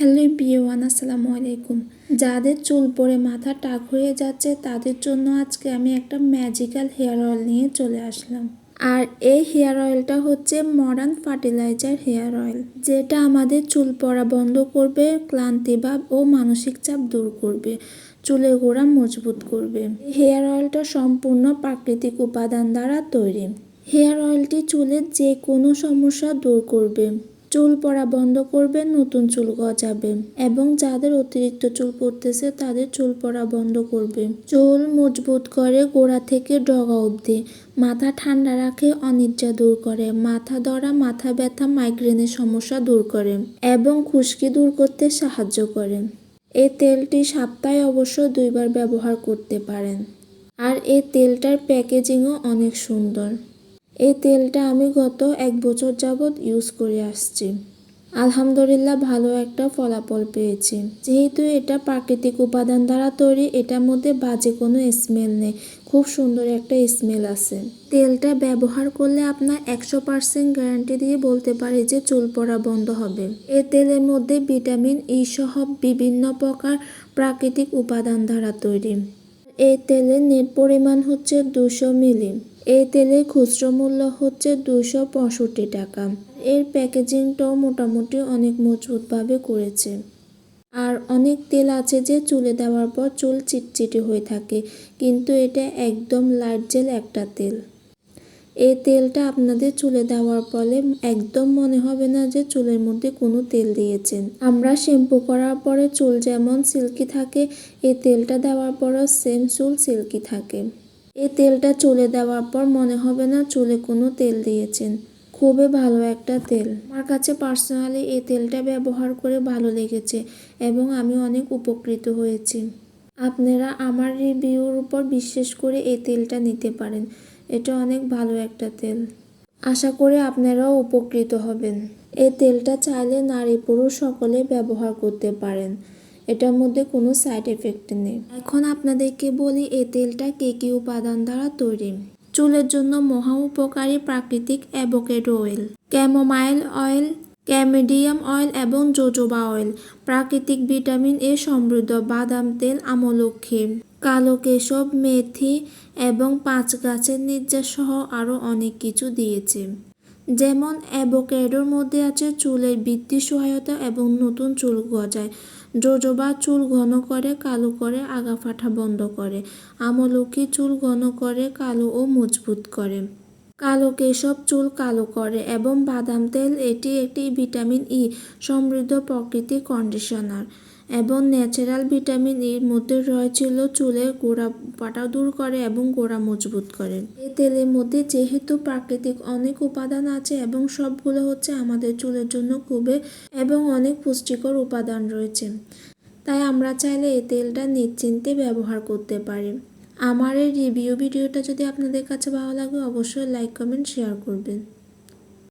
Hello বিওয়ান আসসালামু আলাইকুম। যাদের চুল পড়ে মাথা টাক হয়ে যাচ্ছে, তাদের জন্য আজকে আমি একটা ম্যাজিক্যাল হেয়ার অয়েল নিয়ে চলে আসলাম। আর এই হেয়ার অয়েলটা হচ্ছে মডার্ন ফার্টিলাইজার হেয়ার অয়েল যেটা আমাদের চুল পড়া বন্ধ করবে, ক্লান্তি ভাব ও মানসিক চাপ দূর করবে, চুলের গোড়া মজবুত করবে। হেয়ার অয়েলটা সম্পূর্ণ প্রাকৃতিক উপাদান দ্বারা তৈরি। হেয়ার অয়েলটি চুলের যে কোনো সমস্যা দূর করবে। চুল পড়া বন্ধ করবে, নতুন চুল গজাবে এবং যাদের অতিরিক্ত চুল পড়তেছে তাদের চুল পড়া বন্ধ করবে। চুল মজবুত করে গোড়া থেকে ডগা অবধি। মাথা ঠান্ডা রাখে, অনিদ্রা দূর করে। মাথা ধরা, মাথা ব্যথা মাইগ্রেনের সমস্যা দূর করে এবং খুশকি দূর করতে সাহায্য করে। এই তেলটি সপ্তাহে অবশ্য দুইবার ব্যবহার করতে পারেন। আর এই তেলটার প্যাকেজিংও অনেক সুন্দর। এই তেলটা আমি গত এক বছর যাবৎ ইউজ করে আসছি। আলহামদুলিল্লাহ ভালো একটা ফলাফল পেয়েছি। যেহেতু এটা প্রাকৃতিক উপাদান দ্বারা তৈরি, এটার মধ্যে বাজে কোনো স্মেল নেই। খুব সুন্দর একটা স্মেল আছে। তেলটা ব্যবহার করলে আপনার একশো পার্সেন্ট গ্যারান্টি দিয়ে বলতে পারি যে চুল পড়া বন্ধ হবে। এই তেলের মধ্যে ভিটামিন ই সহ বিভিন্ন প্রকার প্রাকৃতিক উপাদান দ্বারা তৈরি। এই তেলের নেট পরিমাণ হচ্ছে দুশো মিলি। এই তেলের খুচরো মূল্য হচ্ছে দুশো পঁয়ষট্টি টাকা। এর প্যাকেজিংটাও মোটামুটি অনেক মজবুতভাবে করেছে। আর অনেক তেল আছে যে চুলে দেওয়ার পর চুল চিটচিটে হয়ে থাকে, কিন্তু এটা একদম লাইট জেল একটা তেল। এই তেলটা আপনাদের চুলে দেওয়ার ফলে একদম মনে হবে না যে চুলের মধ্যে কোনো তেল দিয়েছেন। আমরা শ্যাম্পু করার পরে চুল যেমন সিল্কি থাকে, এই তেলটা দেওয়ার পরও সেম চুল সিল্কি থাকে। এই তেলটা চুলে দেওয়ার পর মনে হবে না চুলে কোনো তেল দিয়েছেন। খুবই ভালো একটা তেল। আমার কাছে পার্সোনালি এই তেলটা ব্যবহার করে ভালো লেগেছে এবং আমি অনেক উপকৃত হয়েছি। আপনারা আমার রিভিউর উপর বিশ্বাস করে এই তেলটা নিতে পারেন। এটা অনেক ভালো একটা তেল। আশা করি আপনারাও উপকৃত হবেন। এই তেলটা চাইলে নারী পুরুষ সকলে ব্যবহার করতে পারেন। এটার মধ্যে কোনো সাইড এফেক্ট নেই। এখন আপনাদেরকে বলি, এই তেলটা কে কী উপাদান দ্বারা তৈরি? চুলের জন্য মহা উপকারী প্রাকৃতিক অ্যাভোকেডো অয়েল, ক্যামোমাইল অয়েল, ক্যামেডিয়াম অয়েল এবং জোজোবা অয়েল। প্রাকৃতিক ভিটামিন এ সমৃদ্ধ বাদাম তেল আমলক্ষী। কালো কেশব, মেথি এবং পাঁচ গাছের নির্যাস সহ আরও অনেক কিছু দিয়েছে। যেমন অ্যাভোক্যাডোর মধ্যে আছে চুলের বৃদ্ধি সহায়তা এবং নতুন চুল গজায়। জোজোবা চুল ঘন করে, কালো করে, আগা ফাটা বন্ধ করে। আমলকি চুল ঘন করে, কালো ও মজবুত করে। কালো কেশব চুল কালো করে এবং বাদাম তেল এটি একটি ভিটামিন ই, সমৃদ্ধ প্রকৃতির কন্ডিশনার এবং ন্যাচারাল ভিটামিন ইর মধ্যে রয়েছিল চুলের গোড়া পাটা দূর করে এবং গোড়া মজবুত করে। এই তেলের মধ্যে যেহেতু প্রাকৃতিক অনেক উপাদান আছে এবং সবগুলো হচ্ছে আমাদের চুলের জন্য খুবই এবং অনেক পুষ্টিকর উপাদান রয়েছে। তাই আমরা চাইলে এই তেলটা নিশ্চিন্তে ব্যবহার করতে পারি। আমার এই রিভিউ ভিডিওটা যদি আপনাদের কাছে ভালো লাগে অবশ্যই লাইক কমেন্ট শেয়ার করবেন।